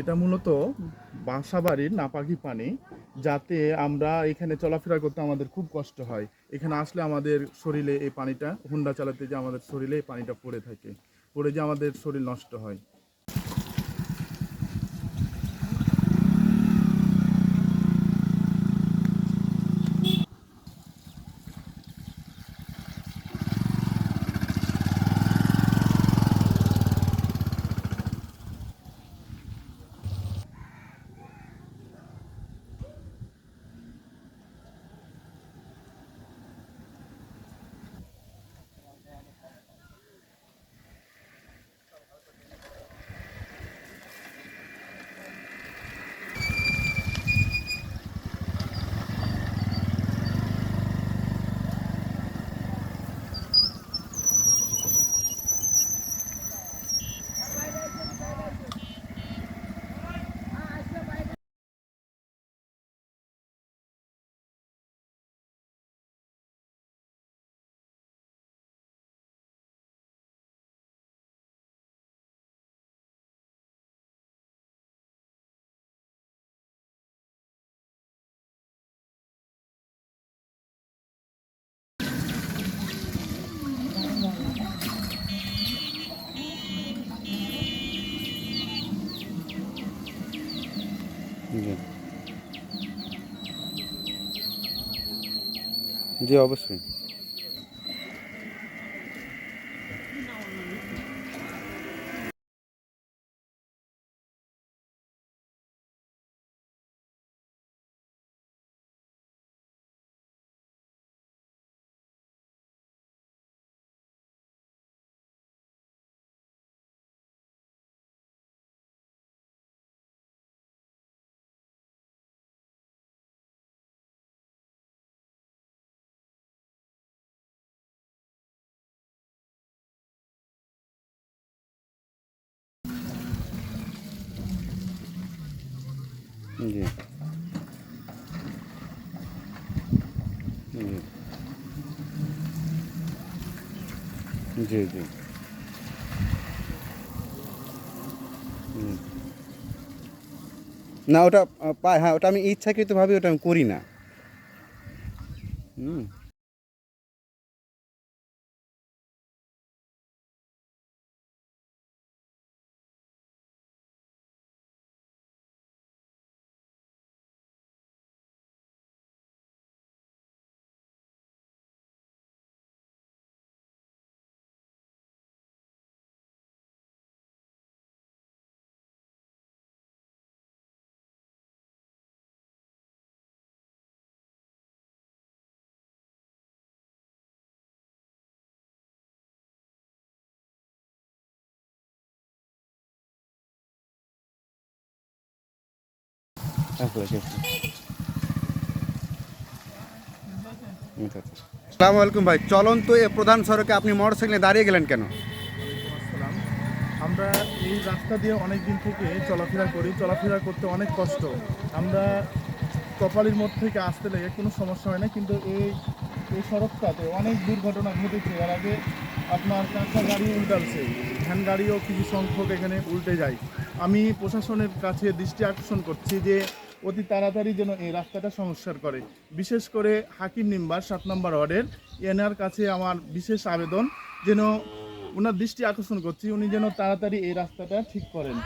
এটা মূলত বাসা বাড়ির নাপাকি পানি, যাতে আমরা এখানে চলাফেরা করতে আমাদের খুব কষ্ট হয়। এখানে আসলে আমাদের শরীরে এই পানিটা, হুন্ডা চালাতে যে আমাদের শরীরে এই পানিটা পড়ে থাকে। পড়ে যে আমাদের শরীর নষ্ট হয় জি জি অবশ্যই। জি। জি। জি। না ওটা হ্যাঁ ওটা আমি ইচ্ছাকৃতভাবে ওটা আমি করি না। হুম। আসসালামু আলাইকুম ভাই চলন্ত এ প্রধান সড়কে আপনি মোটর মোটরসাইকেলে দাঁড়িয়ে গেলেন কেন? আসসালাম। আমরা এই রাস্তা দিয়ে অনেক দিন থেকে চলাফেরা করি। চলাফেরা করতে অনেক কষ্ট। আমরা কপালের মধ্যে থেকে আসতে লেগে কোনো সমস্যা হয় না কিন্তু এই এই সড়কটাতে অনেক দুর্ঘটনা ঘটেছে। এর আগে আপনার কাঁচা গাড়ি উল্টালছে। ভ্যান গাড়িও কিছু সংখ্যক এখানে উল্টে যায়। আমি প্রশাসনের কাছে দৃষ্টি আকর্ষণ করছি যে অতি তাড়াতাড়ি যেন এই রাস্তাটা সংস্কার করে। বিশেষ করে হাকিম নিম্বার সাত নম্বর ওয়ার্ডের এনার কাছে আমার বিশেষ আবেদন যেন ওনার দৃষ্টি আকর্ষণ করছি উনি যেন তাড়াতাড়ি এই রাস্তাটা ঠিক করেন।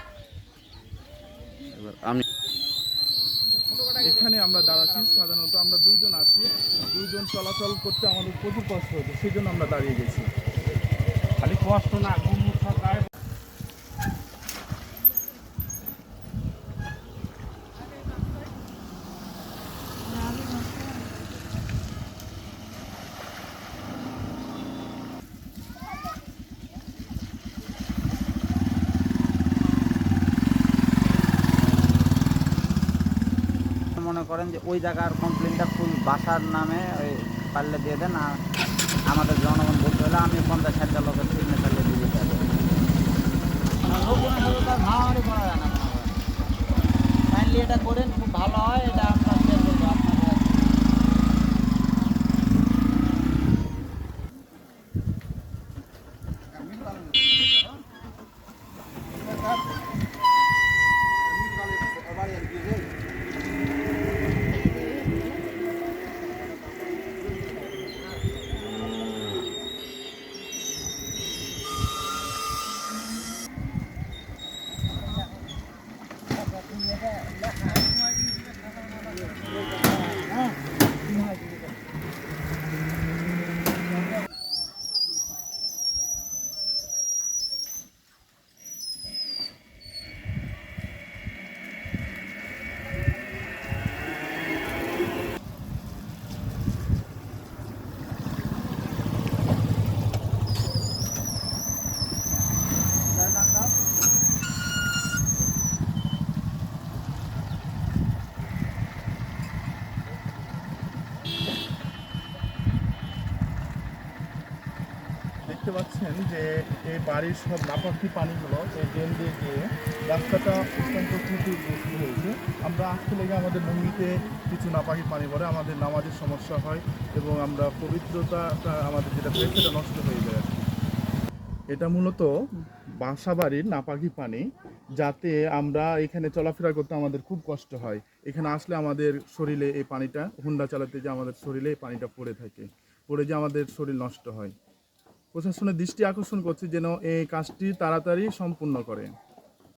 এবার আমি এখানে আমরা দাঁড়াচ্ছি সাধারণত আমরা দুইজন আছি। দুইজন চলাচল করতে আমাদের প্রচুর কষ্ট হতো সেই জন্য আমরা দাঁড়িয়ে গেছি। খালি কষ্ট না করেন যে ওই জায়গার কমপ্লেনটা ফুল বাসার নামে ওই পারলে দিয়ে দেন আর আমাদের জনগণ বলতে হলে আমি পঞ্চাশ ষাটটা লোকের সিগনেচার দিয়ে দেবো এটা করেন, খুব ভালো হয়, এটা দেখছেন যে এই বাড়ির সব নাপাকি পানিগুলো এই ড্রেন দিয়ে গিয়ে রাস্তাটা অত্যন্ত ক্ষতিগ্রস্ত হয়েছে। আমরা আসতে লেগে আমাদের লুঙ্গিতে কিছু নাপাকি পানি পড়ে, আমাদের নামাজের সমস্যা হয় এবং আমরা পবিত্রতাটা আমাদের যেটা পেয়ে সেটা নষ্ট হয়ে যায়। এটা মূলত বাসা বাড়ির নাপাকি পানি, যাতে আমরা এখানে চলাফেরা করতে আমাদের খুব কষ্ট হয়। এখানে আসলে আমাদের শরীরে এই পানিটা, হুন্ডা চালাতে যে আমাদের শরীরে এই পানিটা পড়ে থাকে, পড়ে যে আমাদের শরীর নষ্ট হয়। প্রশাসনের দৃষ্টি আকর্ষণ করছি যেন এই কাজটি তাড়াতাড়ি সম্পূর্ণ করে।